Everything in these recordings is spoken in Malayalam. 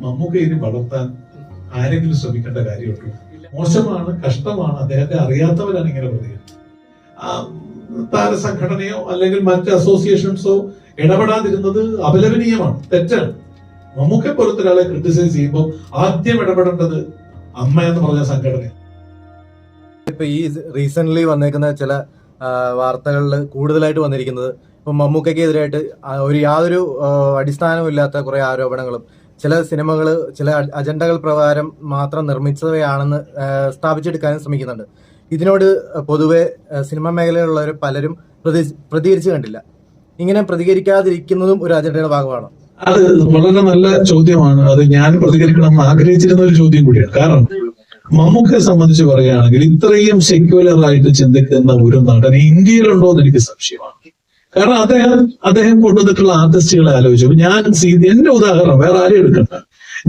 മമ്മൂക്കയിനെ വളർത്താൻ ആരെങ്കിലും ശ്രമിക്കേണ്ട കാര്യമുണ്ടോ? മോശമാണ് കഷ്ടമാണ് അദ്ദേഹത്തെ അറിയാത്തവരാണ് ഇങ്ങനെ പ്രതികരിക്കുന്നത് ആ, താരസംഘടനയോ അല്ലെങ്കിൽ മറ്റ് അസോസിയേഷൻസോ ഇടപെടാതിരുന്നത് അപലപനീയമാണ് തെറ്റാണ്. മമ്മൂക്കെ പോലത്തെ ഒരാളെ ക്രിട്ടിസൈസ് ചെയ്യുമ്പോൾ ആദ്യം ഇടപെടേണ്ടത് അമ്മ എന്ന് പറഞ്ഞ സംഘടന ഇപ്പൊ ഈ റീസെന്റ് വന്നേക്കുന്ന ചില വാർത്തകളിൽ കൂടുതലായിട്ട് വന്നിരിക്കുന്നത് ഇപ്പൊ മമ്മൂക്കയ്ക്കെതിരായിട്ട് ഒരു യാതൊരു അടിസ്ഥാനവും അടിസ്ഥാനമില്ലാത്ത കുറെ ആരോപണങ്ങളും ചില സിനിമകൾ ചില അജണ്ടകൾ പ്രകാരം മാത്രം നിർമ്മിച്ചവയാണെന്ന് സ്ഥാപിച്ചെടുക്കാനും ശ്രമിക്കുന്നുണ്ട്. ഇതിനോട് പൊതുവെ സിനിമ മേഖലയിലുള്ളവർ പലരും പ്രതി- പ്രതികരിച്ചു കണ്ടില്ല. ഇങ്ങനെ പ്രതികരിക്കാതിരിക്കുന്നതും ഒരു അജണ്ടയുടെ ഭാഗമാണ്. അത് വളരെ നല്ല ചോദ്യമാണ്. അത് ഞാൻ പ്രതികരിക്കണം ആഗ്രഹിച്ചിരുന്ന ഒരു ചോദ്യം കൂടിയാണ്. കാരണം മമ്മൂക്കയെ സംബന്ധിച്ച് പറയുകയാണെങ്കിൽ ഇത്രയും സെക്യുലർ ആയിട്ട് ചിന്തിക്കുന്ന ഒരു നടൻ ഇന്ത്യയിലുണ്ടോ എന്ന് എനിക്ക് സംശയമാണ്. കാരണം അദ്ദേഹം അദ്ദേഹം കൊണ്ടുവന്നിട്ടുള്ള ആർട്ടിസ്റ്റുകളെ ആലോചിച്ചു. ഞാൻ എന്റെ ഉദാഹരണം വേറെ ആരും എടുക്കണ്ട.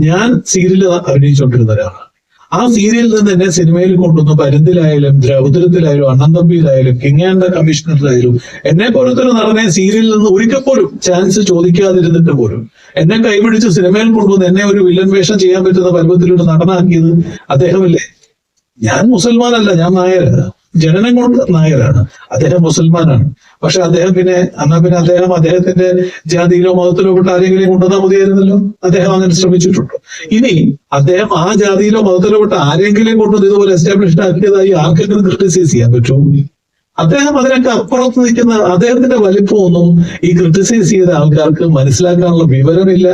ഞാൻ സീരിയൽ അഭിനയിച്ചുകൊണ്ടിരുന്ന ഒരാളാണ്. ആ സീരിയലിൽ നിന്ന് എന്നെ സിനിമയിൽ കൊണ്ടുവന്നു. പരുന്തിലായാലും ദ്രൗപദത്തിലായാലും അണ്ണന്തമ്പിയിലായാലും കിങ് ആൻഡ് കമ്മീഷണറിലായാലും എന്നെ പോലത്തെ ഒരു നടനെ സീരിയലിൽ നിന്ന് ഒരിക്കൽ പോലും ചാൻസ് ചോദിക്കാതിരുന്നിട്ട് പോലും എന്നെ കൈപിടിച്ച് സിനിമയിൽ കൊണ്ടുവന്ന് എന്നെ ഒരു വില്ലൻ വേഷം ചെയ്യാൻ പറ്റുന്ന പരുവത്തിലൂടെ നടനാക്കിയത് അദ്ദേഹമല്ലേ? ഞാൻ മുസൽമാനല്ല ഞാൻ നായരാണ് ജനനം കൊണ്ട് നായരാണ് അദ്ദേഹം മുസൽമാനാണ്. പക്ഷെ അദ്ദേഹം പിന്നെ എന്നാ പിന്നെ അദ്ദേഹം അദ്ദേഹത്തിന്റെ ജാതിയിലോ മതത്തിലോ പെട്ട ആരെങ്കിലും കൊണ്ടുവന്നാൽ മതിയായിരുന്നല്ലോ? അദ്ദേഹം അങ്ങനെ ശ്രമിച്ചിട്ടുണ്ട്. ഇനി അദ്ദേഹം ആ ജാതിയിലോ മതത്തിലോ പെട്ട ആരെങ്കിലും കൊണ്ടുവന്ന് ഇതുപോലെ എസ്റ്റാബ്ലിഷ്ഡ് ആക്കിയതായി ആർക്കെങ്കിലും ക്രിട്ടിസൈസ് ചെയ്യാൻ പറ്റുമോ? അദ്ദേഹം അതിനൊക്കെ അപ്പുറത്ത് നിൽക്കുന്ന അദ്ദേഹത്തിന്റെ വലിപ്പമൊന്നും ഈ ക്രിട്ടിസൈസ് ചെയ്ത ആൾക്കാർക്ക് മനസ്സിലാക്കാനുള്ള വിവരമില്ല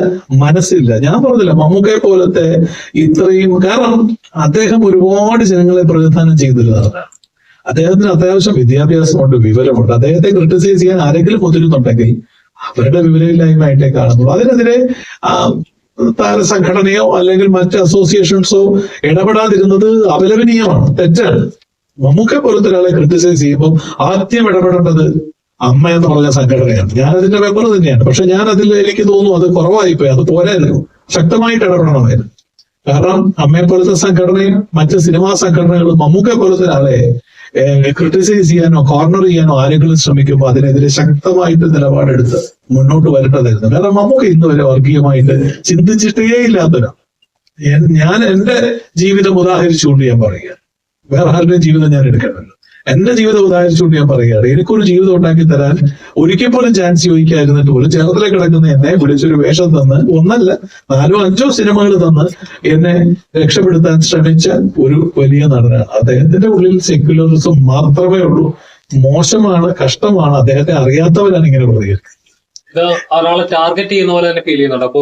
മനസ്സില്ല. ഞാൻ പറഞ്ഞില്ല മമ്മൂക്കയെ പോലത്തെ ഇത്രയും കാരണം അദ്ദേഹം ഒരുപാട് ജനങ്ങളെ പ്രതിനിധാനം ചെയ്തിരുന്നതാണ്. അദ്ദേഹത്തിന് അത്യാവശ്യം വിദ്യാഭ്യാസമുണ്ട് വിവരമുണ്ട്. അദ്ദേഹത്തെ ക്രിട്ടിസൈസ് ചെയ്യാൻ ആരെങ്കിലും മുതിരുന്നുണ്ടെങ്കിൽ അവരുടെ വിവരമില്ലായ്മയായിട്ടേ കാണുന്നുള്ളൂ. അതിനെതിരെ താരസംഘടനയോ അല്ലെങ്കിൽ മറ്റ് അസോസിയേഷൻസോ ഇടപെടാതിരുന്നത് അപലപനീയമാണ് തെറ്റാണ്. മമ്മൂക്കെ പോലത്തെ ഒരാളെ ക്രിട്ടിസൈസ് ചെയ്യുമ്പോൾ ആദ്യം ഇടപെടേണ്ടത് അമ്മ എന്ന് പറഞ്ഞ സംഘടനയാണ്. ഞാൻ അതിന്റെ മെമ്പർ തന്നെയാണ്. പക്ഷെ ഞാൻ അതിൽ എനിക്ക് തോന്നുന്നു അത് കുറവായിപ്പോയി അത് പോരായിരുന്നു. ശക്തമായിട്ട് ഇടപെടണമായിരുന്നു. കാരണം അമ്മയെ പോലത്തെ സംഘടനയും മറ്റ് സിനിമാ സംഘടനകളും മമ്മൂക്കെ പോലത്തെ ഒരാളെ ക്രിട്ടിസൈസ് ചെയ്യാനോ കോർണർ ചെയ്യാനോ ആരെങ്കിലും ശ്രമിക്കുമ്പോൾ അതിനെതിരെ ശക്തമായിട്ട് നിലപാടെടുത്ത് മുന്നോട്ട് വരേണ്ടതായിരുന്നു. കാരണം മമ്മൂക്ക ഇന്ന് വരെ വർഗീയമായിട്ട് ചിന്തിച്ചിട്ടേ ഇല്ലാത്തൊരാൾ. ഞാൻ- എന്റെ ജീവിതം ഉദാഹരിച്ചുകൊണ്ട് ഞാൻ പറയുക വേറെ ആരുടെയും ജീവിതം ഞാൻ എടുക്കണമല്ലോ എന്റെ ജീവിതം ഉദാഹരിച്ചുകൊണ്ട് ഞാൻ പറയുകയാണ്. എനിക്കൊരു ജീവിതം ഉണ്ടാക്കി തരാൻ ഒരിക്കൽ പോലും ചാൻസ് ചോദിക്കാതിരുന്നിട്ട് പോലും ചേർത്തല കിടക്കുന്ന എന്നെ വിളിച്ചൊരു വേഷം തന്ന് ഒന്നല്ല നാലോ അഞ്ചോ സിനിമകൾ തന്ന് എന്നെ രക്ഷപ്പെടുത്താൻ ശ്രമിച്ച ഒരു വലിയ നടനാണ്. അദ്ദേഹത്തിന്റെ ഉള്ളിൽ സെക്യുലറിസം മാത്രമേ ഉള്ളൂ. മോശമാണ് കഷ്ടമാണ് അദ്ദേഹത്തെ അറിയാത്തവരാണ് ഇങ്ങനെ പ്രതികരിക്കുന്നത്. ഇത് ഒരാളെ ടാർഗറ്റ് ചെയ്യുന്ന പോലെ തന്നെ ഫീൽ ചെയ്യുന്നുണ്ട്. അപ്പൊ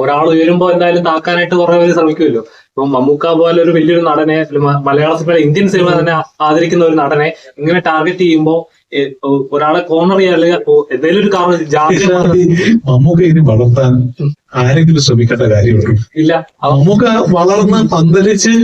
ഒരാൾ ഉയരുമ്പോ എന്തായാലും താക്കാനായിട്ട് കുറെ പേര് ശ്രമിക്കുമല്ലോ. ഇപ്പൊ മമ്മൂക്ക പോലെ ഒരു വലിയൊരു നടനെ മലയാള സിനിമ ഇന്ത്യൻ സിനിമ തന്നെ ആദരിക്കുന്ന ഒരു നടനെ ഇങ്ങനെ ടാർഗറ്റ് ചെയ്യുമ്പോൾ ഒരാളെ കോർണർ ചെയ്യാൻ അല്ലെങ്കിൽ എന്തെങ്കിലും ഒരു കാരണം മമ്മൂക്ക ഇനി വളർത്താൻ ആരെങ്കിലും ശ്രമിക്കേണ്ട കാര്യമുള്ളൂ ഇല്ല. മമ്മൂക്ക വളർന്ന് പന്തലിച്ച്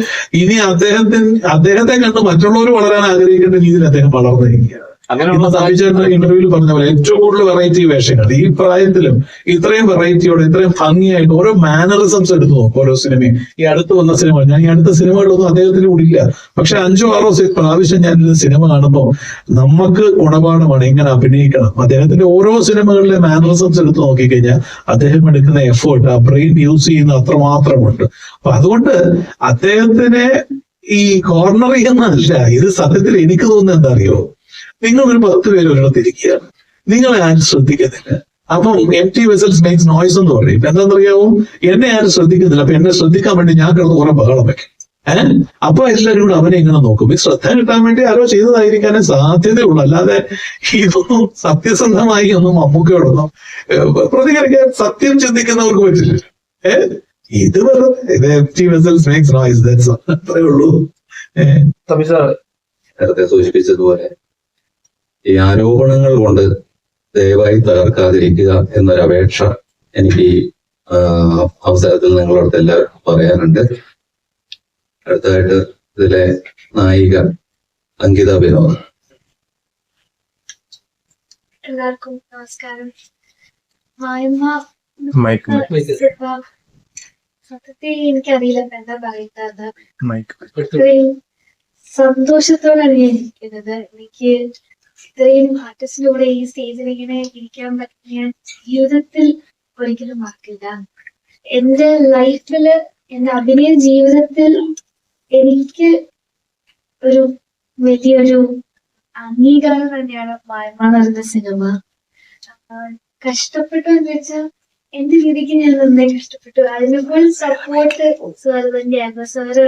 ഇനി അദ്ദേഹത്തിന് അദ്ദേഹത്തെ കണ്ട് മറ്റുള്ളവർ വളരാൻ ആഗ്രഹിക്കേണ്ട രീതിയിൽ അദ്ദേഹം വളർന്നിരിക്കുകയാണ്. അങ്ങനെയുള്ള സാഹചര്യം ഇന്റർവ്യൂവിൽ പറഞ്ഞ പോലെ ഏറ്റവും കൂടുതൽ വെറൈറ്റി വേഷങ്ങൾ. ഈ പ്രായത്തിലും ഇത്രയും വെറൈറ്റിയോടെ ഇത്രയും ഭംഗിയായിട്ട് ഓരോ മാനറിസംസ് എടുത്തു നോക്കും ഓരോ സിനിമയും ഈ അടുത്ത് വന്ന സിനിമ ഞാൻ ഈ അടുത്ത സിനിമകളൊന്നും അദ്ദേഹത്തിന് കൂടി ഇല്ല. പക്ഷെ അഞ്ചോ ആറോ പ്രാവശ്യം ഞാൻ ഇത് സിനിമ കാണുമ്പോൾ നമുക്ക് ഗുണപാഠമാണ് ഇങ്ങനെ അഭിനയിക്കണം. അദ്ദേഹത്തിന്റെ ഓരോ സിനിമകളിലെ മാനറിസംസ് എടുത്തു നോക്കിക്കഴിഞ്ഞാൽ അദ്ദേഹം എടുക്കുന്ന എഫേർട്ട് ആ ബ്രെയിൻ യൂസ് ചെയ്യുന്ന അത്രമാത്രമുണ്ട്. അപ്പൊ അതുകൊണ്ട് അദ്ദേഹത്തിനെ ഈ കോർണർ ചെയ്യുന്നതല്ല. ഇത് സത്യത്തിൽ എനിക്ക് തോന്നുന്നത് എന്താ അറിയോ? നിങ്ങൾ ഒരു പത്ത് പേര് ഒരിടത്ത് നിങ്ങളെ ആരും ശ്രദ്ധിക്കത്തില്ല. അപ്പം empty vessels makes noise എന്ന് പറയും. എന്താണെന്നറിയാമോ എന്നെ ആരും ശ്രദ്ധിക്കുന്നില്ല അപ്പൊ എന്നെ ശ്രദ്ധിക്കാൻ വേണ്ടി ഞാൻ കിടന്ന് കുറെ ബഹളം വെക്കും. ഏഹ് അപ്പൊ എല്ലാവരും കൂടെ അവനെ ഇങ്ങനെ നോക്കും. ഈ ശ്രദ്ധ കിട്ടാൻ വേണ്ടി ആരോ ചെയ്തതായിരിക്കാനേ സാധ്യതയുള്ളൂ. അല്ലാതെ ഇതൊന്നും സത്യസന്ധമായി ഒന്നും മമ്മൂക്കയോടൊന്നും പ്രതികരിക്കാൻ സത്യം ചിന്തിക്കുന്നവർക്ക് പറ്റില്ല. ഏഹ് ഇത് വെറുതെ അത്രേ ഉള്ളൂ. തമിഴ് സാർ സൂചിപ്പിച്ചതുപോലെ ഈ ആരോപണങ്ങൾ കൊണ്ട് ദയവായി തകർക്കാതിരിക്കുക എന്നൊരു അപേക്ഷ എനിക്ക് ഈ അവസരത്തിൽ നിങ്ങളോട് എല്ലാവർക്കും പറയാനുണ്ട്. അടുത്തതായിട്ട് ഇതിലെ നായിക അങ്കിത വിനോദ്. എല്ലാവർക്കും നമസ്കാരം. സത്യത്തിൽ എനിക്കറിയില്ല എന്താ പറയുന്നത്. സന്തോഷത്തോടാണ് ഞാൻ ഇരിക്കുന്നത്? എനിക്ക് ഇത്രയും ആർട്ടിസ്റ്റിന്റെ കൂടെ ഈ സ്റ്റേജിൽ ഇങ്ങനെ ഇരിക്കാൻ പറ്റിയ ജീവിതത്തിൽ ഒരിക്കലും മറക്കില്ല. എന്റെ ലൈഫിൽ എന്റെ അഭിനയ ജീവിതത്തിൽ എനിക്ക് ഒരു വലിയൊരു അംഗീകാരം തന്നെയാണ് വായ്മ നടന്ന സിനിമ കഷ്ടപ്പെട്ടു എന്ന് വെച്ചാൽ എന്റെ രീതിക്ക് ഞാൻ നന്നായി കഷ്ടപ്പെട്ടു. അതിന് സപ്പോർട്ട് സാർ തന്നെയായിരുന്നു. സാറ്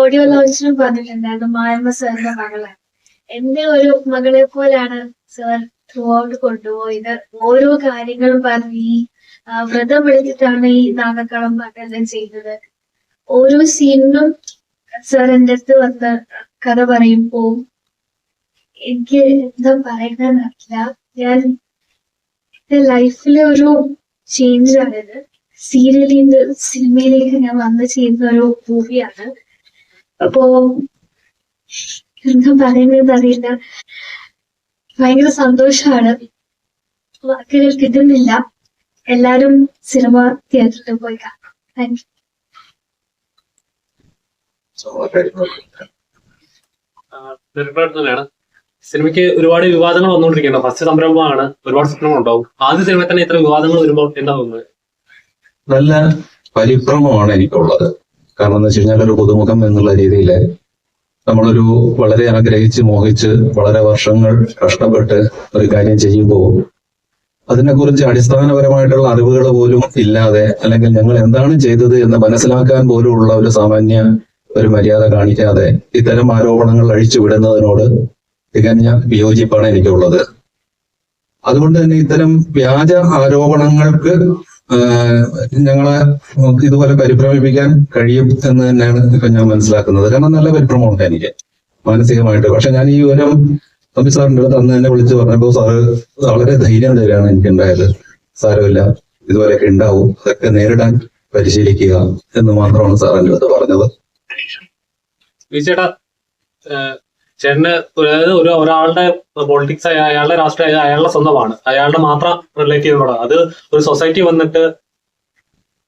ഓഡിയോ ലോഞ്ചിനും പറഞ്ഞിട്ടുണ്ടായിരുന്നു. മായമ്മ സാറിന്റെ മകളാണ് എന്റെ ഒരു മകളെ പോലാണ് സാർ ത്രൂ ഔട്ട് കൊണ്ടുപോയത്. ഓരോ കാര്യങ്ങളും പറഞ്ഞ് വ്രതം വിളിച്ചിട്ടാണ് ഈ നാഗക്കളം പാട്ടെല്ലാം ചെയ്തത്. ഓരോ സീനിനും സാർ എന്റെ അടുത്ത് വന്ന് കഥ പറയുമ്പോ എനിക്ക് എന്താ അറിയില്ല. ഞാൻ എന്റെ ലൈഫിലെ ഒരു ചേഞ്ച് ആണിത് സീരിയലിൽ സിനിമയിലേക്ക് ഞാൻ വന്ന് ചെയ്യുന്ന ഒരു മൂവിയാണ് അപ്പോ എന്താ പറയുന്നത് അറിയില്ല. ഭയങ്കര സന്തോഷമാണ്. വാക്കുകൾ കിട്ടുന്നില്ല. എല്ലാരും സിനിമ തിയേറ്ററിൽ പോയി കാണാം താങ്ക് സിനിമയ്ക്ക് ഒരുപാട് വിവാദങ്ങൾ വന്നുകൊണ്ടിരിക്കുകയാണ്. ഫസ്റ്റ് സംരംഭമാണ്. ഒരുപാട് സ്വപ്നങ്ങൾ ഉണ്ടാവും. ആദ്യ സിനിമ തന്നെ ഇത്ര വിവാദങ്ങൾ വരുമ്പോൾ എന്താ തോന്നുന്നത് നല്ല പരിഭ്രമമാണ് എനിക്കുള്ളത്. കാരണം എന്ന് വെച്ച് കഴിഞ്ഞാൽ ഒരു പുതുമുഖം എന്നുള്ള രീതിയിൽ നമ്മളൊരു വളരെ ആഗ്രഹിച്ച് മോഹിച്ച് വളരെ വർഷങ്ങൾ കഷ്ടപ്പെട്ട് ഒരു കാര്യം ചെയ്യുമ്പോൾ അതിനെക്കുറിച്ച് അടിസ്ഥാനപരമായിട്ടുള്ള അറിവുകൾ പോലും ഇല്ലാതെ അല്ലെങ്കിൽ ഞങ്ങൾ എന്താണ് ചെയ്തത് എന്ന് മനസ്സിലാക്കാൻ പോലുമുള്ള ഒരു സാമാന്യ ഒരു മര്യാദ കാണിക്കാതെ ഇത്തരം ആരോപണങ്ങൾ അഴിച്ചു വിടുന്നതിനോട് തികഞ്ഞ വിയോജിപ്പാണ് എനിക്കുള്ളത്. അതുകൊണ്ട് തന്നെ ഇത്തരം വ്യാജ ആരോപണങ്ങൾക്ക് ഞങ്ങളെ ഇതുപോലെ പരിഭ്രമിപ്പിക്കാൻ കഴിയും എന്ന് തന്നെയാണ് ഇപ്പൊ ഞാൻ മനസ്സിലാക്കുന്നത്. കാരണം നല്ല പരിഭ്രമമുണ്ട് എനിക്ക് മാനസികമായിട്ട്. പക്ഷെ ഞാൻ ഈ വിവരം തമ്പി സാറിന്റെ അടുത്ത് അന്ന് എന്നെ വിളിച്ച് പറഞ്ഞപ്പോൾ സാറ് വളരെ ധൈര്യം തരാണ് എനിക്ക് ഉണ്ടായത് സാരമില്ല ഇതുപോലെയൊക്കെ ഉണ്ടാവും. അതൊക്കെ നേരിടാൻ പരിശീലിക്കുക എന്ന് മാത്രമാണ് സാർ അടുത്ത് പറഞ്ഞത്. ചേട്ടന് ഒരു ഒരാളുടെ പൊളിറ്റിക്സ് അയാളുടെ രാഷ്ട്രീയ അയാളുടെ സ്വന്തമാണ്. അയാളുടെ മാത്രം റിലേറ്റ് ചെയ്യുന്നതാണ് അത് ഒരു സൊസൈറ്റി വന്നിട്ട്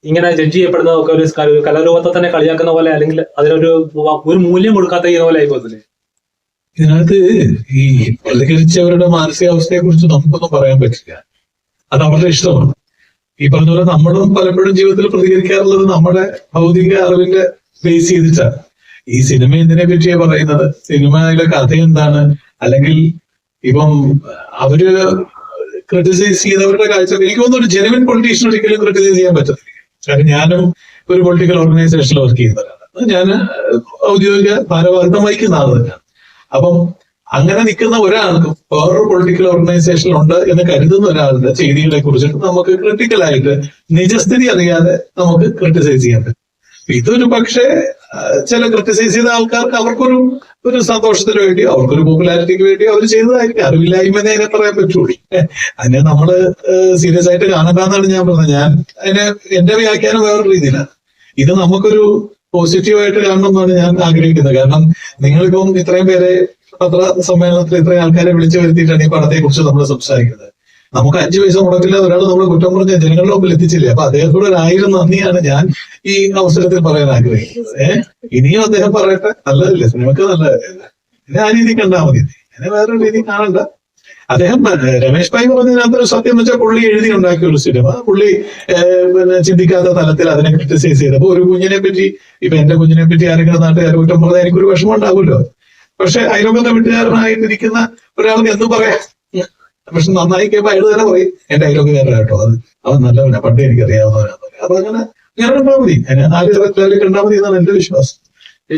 ഇങ്ങനെ ജഡ്ജ് ചെയ്യപ്പെടുന്നതൊക്കെ ഒരു ഒരു കലാരൂപത്തെ തന്നെ കളിയാക്കുന്ന പോലെ അല്ലെങ്കിൽ അതിനൊരു ഒരു മൂല്യം കൊടുക്കാത്ത ചെയ്യുന്ന പോലെ ആയിപ്പോകത്തില്ലേ ഇതിനകത്ത് ഈ പ്രതികരിച്ചവരുടെ മാനസികാവസ്ഥയെ കുറിച്ച് നമുക്കൊന്നും പറയാൻ പറ്റില്ല. അത് അവരുടെ ഇഷ്ടമാണ്. ഈ പറഞ്ഞ പോലെ നമ്മളും പലപ്പോഴും ജീവിതത്തിൽ പ്രതികരിക്കാറുള്ളത് നമ്മുടെ ഭൗതിക അറിവിന്റെ ബേസ് ചെയ്തിട്ടാണ്. ഈ സിനിമ എന്തിനെ പറ്റിയാ പറയുന്നത്? സിനിമയിലെ കഥ എന്താണ്? അല്ലെങ്കിൽ ഇപ്പം അവർ ക്രിട്ടിസൈസ് ചെയ്തവരുടെ കാഴ്ച എനിക്ക് തോന്നുന്നു ജെനുവിൻ പൊളിറ്റീഷ്യൻ ഒരിക്കലും ക്രിട്ടിസൈസ് ചെയ്യാൻ പറ്റത്തില്ല. കാരണം ഞാനും ഒരു പൊളിറ്റിക്കൽ ഓർഗനൈസേഷനിൽ വർക്ക് ചെയ്യുന്നവരാണ്. ഞാൻ ഔദ്യോഗിക ഭാരവാഹിത്വം വഹിക്കുന്ന ആൾ തന്നെയാണ്. അപ്പം അങ്ങനെ നിൽക്കുന്ന ഒരാൾക്കും വേറൊരു പൊളിറ്റിക്കൽ ഓർഗനൈസേഷൻ ഉണ്ട് എന്ന് കരുതുന്ന ഒരാളുടെ ചെയ്തികളെ കുറിച്ചിട്ട് നമുക്ക് ക്രിട്ടിക്കലായിട്ട് നിജസ്ഥിതി അറിയാതെ നമുക്ക് ക്രിട്ടിസൈസ് ചെയ്യാൻ പറ്റും. ഇതൊരു പക്ഷേ ചില ക്രിട്ടിസൈസ് ചെയ്ത ആൾക്കാർക്ക് അവർക്കൊരു ഒരു സന്തോഷത്തിന് വേണ്ടി അവർക്കൊരു പോപ്പുലാരിറ്റിക്ക് വേണ്ടി അവർ ചെയ്തതായിരിക്കും. അറിവില്ലായ്മ അതിനെ പറയാൻ പറ്റുള്ളൂ. അതിനെ നമ്മൾ സീരിയസ് ആയിട്ട് കാണണ്ടെന്നാണ് ഞാൻ പറഞ്ഞത്. ഞാൻ അതിനെ എന്റെ വ്യാഖ്യാനം വേറൊരു രീതിയിലാണ്. ഇത് നമുക്കൊരു പോസിറ്റീവായിട്ട് കാണണമെന്നാണ് ഞാൻ ആഗ്രഹിക്കുന്നത്. കാരണം നിങ്ങളിപ്പം ഇത്രയും പേരെ പത്ര സമ്മേളനത്തിൽ ഇത്രയും ആൾക്കാരെ വിളിച്ചു വരുത്തിയിട്ടാണ് ഈ പടത്തെ കുറിച്ച് നമ്മൾ സംസാരിക്കുന്നത്. നമുക്ക് അഞ്ചു പൈസ മുടക്കില്ലാതെ ഒരാൾ നമ്മൾ കുറ്റം പറഞ്ഞ ജനങ്ങളുടെ മുമ്പിൽ എത്തിച്ചില്ലേ? അപ്പൊ അദ്ദേഹത്തോട് ഒരു ആയിരം നന്ദിയാണ് ഞാൻ ഈ അവസരത്തിൽ പറയാൻ ആഗ്രഹിക്കുന്നത്. ഏഹ്? ഇനിയും അദ്ദേഹം പറയട്ടെ. നല്ലതല്ലേ? സിനിമക്ക് നല്ലതല്ലേ? ഞാൻ രീതി കണ്ടാൽ മതി. എന്നെ വേറൊരു രീതി കാണണ്ട. അദ്ദേഹം രമേശ് ഭായി പറഞ്ഞതിനകത്ത് സത്യം എന്ന് വെച്ചാൽ പുള്ളി എഴുതി ഉണ്ടാക്കിയ ഒരു സിനിമ. പുള്ളി പിന്നെ ചിന്തിക്കാത്ത തലത്തിൽ അതിനെ ക്രിട്ടിസൈസ് അപ്പൊ ഒരു കുഞ്ഞിനെ പറ്റി ഇപ്പൊ എന്റെ കുഞ്ഞിനെ പറ്റി ആരെങ്കിലും നാട്ടുകാർ കുറ്റം പറഞ്ഞാൽ എനിക്കൊരു വിഷമം ഉണ്ടാവുമല്ലോ. പക്ഷെ അയലോകത്തെ വീട്ടുകാരനായിട്ടിരിക്കുന്ന ഒരാൾക്ക് എന്തും പറയാം. പക്ഷെ നന്നായി കഴിയുമ്പോ അയാൾ തന്നെ പറയും എന്റെ ഡയലോഗ് വേറെ കേട്ടോ. അത് അവൻ നല്ലവനാ പണ്ട് എനിക്ക് അറിയാവുന്നവരാ അപ്പൊ അങ്ങനെ ഞാൻ കണ്ടാൽ മതി. എന്നെ നാല് തലത്തിൽ കണ്ടാൽ മതി എന്നാണ് എന്റെ വിശ്വാസം.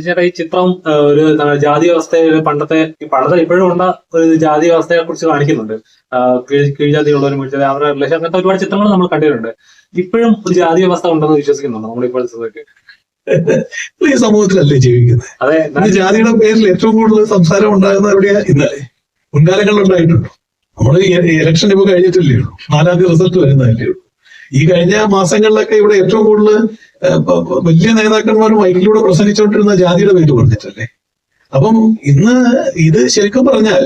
ചേട്ടാ ഈ ചിത്രം ഒരു ജാതി വ്യവസ്ഥയിൽ പണ്ടത്തെ പണ്ടത്തെ ഇപ്പോഴും ഉണ്ട ഒരു ജാതി വ്യവസ്ഥയെ കുറിച്ച് കാണിക്കുന്നുണ്ട്. കീഴ്ജാതിയുള്ളവരും മുൻജാതി അവരുടെ റിലേഷൻ അങ്ങനത്തെ ഒരുപാട് ചിത്രങ്ങൾ നമ്മൾ കണ്ടിട്ടുണ്ട്. ഇപ്പോഴും ഒരു ജാതി വ്യവസ്ഥ ഉണ്ടെന്ന് വിശ്വസിക്കുന്നുണ്ട് നമ്മൾ ഇപ്പോഴത്തെ ഈ സമൂഹത്തിലല്ലേ ജീവിക്കുന്നത്? അതെ ജാതിയുടെ പേരിൽ ഏറ്റവും കൂടുതൽ സംസാരം ഉണ്ടാകുന്ന എവിടെയാ? ഇന്നലെ. മുൻകാലങ്ങളിൽ ഉണ്ടായിട്ടുണ്ടോ നമ്മൾ ഇലക്ഷൻ ഇപ്പൊ കഴിഞ്ഞിട്ടില്ലേ? ഉള്ളൂ നാലാം തീയതി റിസൾട്ട് വരുന്നതല്ലേ ഉള്ളൂ. ഈ കഴിഞ്ഞ മാസങ്ങളിലൊക്കെ ഇവിടെ ഏറ്റവും കൂടുതൽ വലിയ നേതാക്കന്മാർ മൈക്കിലൂടെ പ്രസംഗിച്ചുകൊണ്ടിരുന്ന ജാതിയുടെ പേര് പറഞ്ഞിട്ടല്ലേ? അപ്പം ഇന്ന് ഇത് ശരിക്കും പറഞ്ഞാൽ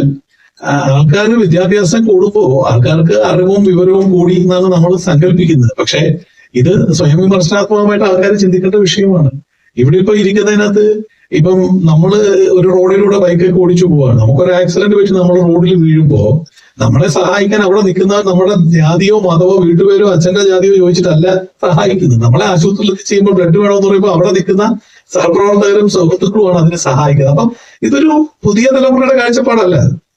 ആൾക്കാർ വിദ്യാഭ്യാസം കൂടുമ്പോൾ ആൾക്കാർക്ക് അറിവും വിവരവും കൂടി എന്നാണ് നമ്മൾ സങ്കല്പിക്കുന്നത്. പക്ഷേ ഇത് സ്വയം വിമർശനാത്മകമായിട്ട് ആൾക്കാർ ചിന്തിക്കേണ്ട വിഷയമാണ്. ഇവിടെ ഇപ്പൊ ഇരിക്കുന്നതിനകത്ത് ഇപ്പം നമ്മൾ ഒരു റോഡിലൂടെ ബൈക്കൊക്കെ ഓടിച്ചു പോവാണ്. നമുക്കൊരു ആക്സിഡന്റ് വെച്ച് നമ്മൾ റോഡിൽ വീഴുമ്പോ നമ്മളെ സഹായിക്കാൻ അവിടെ നിൽക്കുന്ന നമ്മുടെ ജാതിയോ മതമോ വീട്ടുപേരോ അച്ഛന്റെ ജാതിയോ ചോദിച്ചിട്ടല്ല സഹായിക്കുന്നത്. നമ്മളെ ആശുപത്രിയിൽ ചെയ്യുമ്പോൾ ബ്ലഡ് വേണമെന്ന് പറയുമ്പോൾ അവിടെ നിൽക്കുന്ന സഹപ്രവർത്തകരും സുഹൃത്തുക്കളുമാണ് അതിനെ സഹായിക്കുന്നത്. അപ്പം ഇതൊരു പുതിയ തലമുറയുടെ കാഴ്ചപ്പാടല്ല.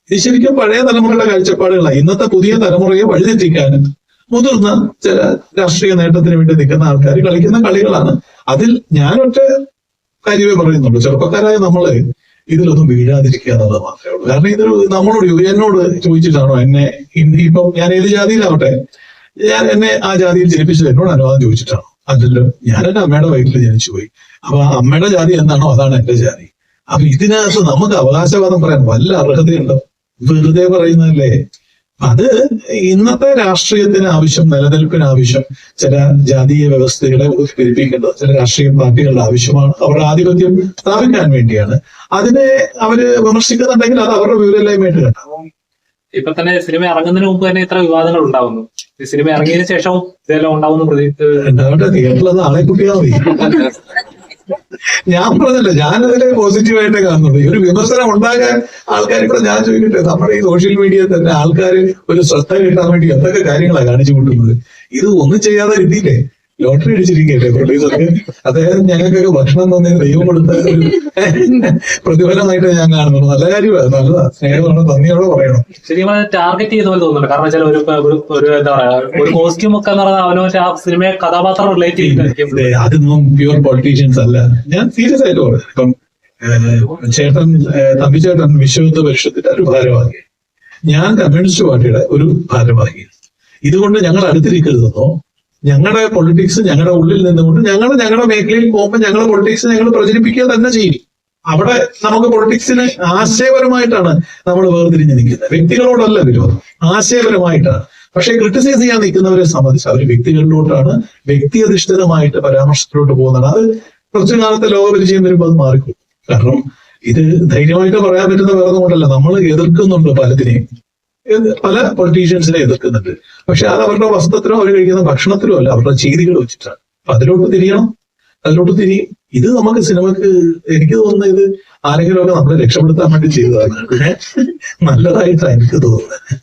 ഇത് ശരിക്കും പഴയ തലമുറയുടെ കാഴ്ചപ്പാടുകളാണ് ഇന്നത്തെ പുതിയ തലമുറയെ വഴിതെറ്റിക്കാനും മുതിർന്ന ചില രാഷ്ട്രീയ നേട്ടത്തിന് വേണ്ടി നിൽക്കുന്ന ആൾക്കാർ കളിക്കുന്ന കളികളാണ്. അതിൽ ഞാനൊറ്റ കാര്യമേ പറയുന്നുള്ളൂ. ചെറുപ്പക്കാരായ നമ്മൾ ഇതിലൊന്നും വീഴാതിരിക്കുക എന്നുള്ളത് മാത്രമേ ഉള്ളൂ. കാരണം ഇതൊരു നമ്മളോട് എന്നോട് ചോദിച്ചിട്ടാണോ എന്നെ ഇപ്പം ഞാൻ ഏത് ജാതിയിലാവട്ടെ ഞാൻ എന്നെ ആ ജാതിയിൽ ജനിപ്പിച്ചത് എന്നോട് അനുവാദം ചോദിച്ചിട്ടാണോ? അതല്ലോ ഞാൻ എന്റെ അമ്മയുടെ വയറ്റിൽ ജനിച്ചു പോയി. അപ്പൊ അമ്മയുടെ ജാതി എന്താണോ അതാണ് എന്റെ ജാതി. അപ്പൊ ഇതിനകത്ത് നമുക്ക് അവകാശവാദം പറയാൻ വല്ല അർഹതയുണ്ടോ? വെറുതെ പറയുന്നതല്ലേ. അത് ഇന്നത്തെ രാഷ്ട്രീയത്തിന് ആവശ്യം നിലനിൽപ്പിന് ആവശ്യം ചില ജാതീയ വ്യവസ്ഥകളെ ഉത്കരിപ്പിക്കേണ്ടത് ചില രാഷ്ട്രീയ പാർട്ടികളുടെ ആവശ്യമാണ് അവരുടെ ആധിപത്യം സ്ഥാപിക്കാൻ വേണ്ടിയാണ്. അതിനെ അവർ വിമർശിക്കുന്നുണ്ടെങ്കിൽ അത് അവരുടെ വിവരമില്ലായ്മയായിട്ട് കണ്ടാവും ഇപ്പൊ തന്നെ സിനിമ ഇറങ്ങുന്നതിന് മുമ്പ് തന്നെ ഇത്ര വിവാദങ്ങൾ ഉണ്ടാവുന്നു. സിനിമ ഇറങ്ങിയതിനു ശേഷവും ഇതെല്ലാം ഉണ്ടാവുന്നു പ്രതീക്ഷ തിയേറ്ററിൽ അത് ആളെ കുട്ടിയാ മതി. ഞാൻ പറഞ്ഞല്ലോ ഞാൻ അതിലെ പോസിറ്റീവായിട്ട് കാണുന്നുണ്ട് ഈ ഒരു വിമർശനം ഉണ്ടാകാൻ ആൾക്കാർ ഇവിടെ ഞാൻ ചോദിക്കട്ടെ നമ്മുടെ ഈ സോഷ്യൽ മീഡിയയിൽ തന്നെ ആൾക്കാർ ഒരു ശ്രദ്ധ കിട്ടാൻ വേണ്ടി എന്തൊക്കെ കാര്യങ്ങളാണ് കാണിച്ചു കൂട്ടുന്നത്? ഇത് ഒന്നും ചെയ്യാതെ കിട്ടിയില്ലേ ലോട്ടറി അടിച്ചിരിക്കട്ടെ പ്രൊഡ്യൂസർക്ക് അദ്ദേഹം ഞങ്ങൾക്കൊക്കെ ഭക്ഷണം തന്നെ ദൈവം കൊടുത്ത ഒരു പ്രതിഫലമായിട്ട് ഞാൻ കാണുന്നുള്ളൂ നല്ല കാര്യമാണ് നല്ലതാ. സ്നേഹമാണ് നന്ദിയോടെ പറയണം. ശരിക്കും ടാർഗറ്റ് ചെയ്ത പോലെ തോന്നുന്നു കാരണം വെച്ചാൽ ഒരു ഒരു- എന്താ പറയാ ഒരു കോസ്റ്റ്യൂം ഒക്കെ എന്ന് പറഞ്ഞാൽ അവനവന്റെ ആ സിനിമയെ കഥാപാത്രം റിലേറ്റ് ചെയ്തിട്ടായിരിക്കും. ഇതേ, അതൊന്നും പ്യുവർ പൊളിറ്റീഷ്യൻസ് അല്ല. ഞാൻ സീരിയസ് ആയിട്ട് പറഞ്ഞു ഇപ്പം ചേട്ടൻ തമ്പി ചേട്ടൻ വിശ്വയുദ്ധ പരിഷത്തിന്റെ ഒരു ഭാരവാഹി. ഞാൻ കമ്മ്യൂണിസ്റ്റ് പാർട്ടിയുടെ ഒരു ഭാരവാഹി. ഇതുകൊണ്ട് ഞങ്ങൾ അടുത്തിരിക്കരുതെന്നോ ഞങ്ങളുടെ പൊളിറ്റിക്സ് ഞങ്ങളുടെ ഉള്ളിൽ നിന്നുകൊണ്ട് ഞങ്ങൾ ഞങ്ങളുടെ മേഖലയിൽ പോകുമ്പോൾ ഞങ്ങളുടെ പൊളിറ്റിക്സ് ഞങ്ങൾ പ്രചരിപ്പിക്കുക തന്നെ ചെയ്യും. അവിടെ നമുക്ക് പൊളിറ്റിക്സിന് ആശയപരമായിട്ടാണ് നമ്മൾ വേർതിരിഞ്ഞ് നിൽക്കുന്നത്. വ്യക്തികളോടല്ല വിരോധം ആശയപരമായിട്ടാണ്. പക്ഷെ ക്രിട്ടിസൈസ് ചെയ്യാൻ നിൽക്കുന്നവരെ സംബന്ധിച്ച് അവർ വ്യക്തികളിലോട്ടാണ് വ്യക്തി അധിഷ്ഠിതമായിട്ട് പരാമർശത്തിലോട്ട് പോകുന്നതാണ് അത് കുറച്ചു കാലത്തെ ലോകപരിചയം വരുമ്പോൾ അത് മാറിക്കും കാരണം ഇത് ധൈര്യമായിട്ട് പറയാൻ പറ്റുന്ന വേറെ കൊണ്ടല്ല. നമ്മൾ എതിർക്കുന്നുണ്ട് പലതിനെയും. പല പൊളിറ്റീഷ്യൻസിനെ എതിർക്കുന്നുണ്ട്. പക്ഷെ അത് അവരുടെ വസ്ത്രത്തിലോ അവർ കഴിക്കുന്ന ഭക്ഷണത്തിലോ അല്ല അവരുടെ ചെയ്തികൾ വെച്ചിട്ടാണ്. അപ്പൊ അതിലോട്ട് തിരിയണം. അതിലോട്ട് തിരിയും ഇത് നമുക്ക് സിനിമക്ക് എനിക്ക് തോന്നുന്നത് ഇത് ആരെങ്കിലും ഒക്കെ നമ്മളെ രക്ഷപ്പെടുത്താൻ വേണ്ടി ചെയ്തതാണ്. നല്ലതായിട്ടാണ് എനിക്ക് തോന്നുന്നത്.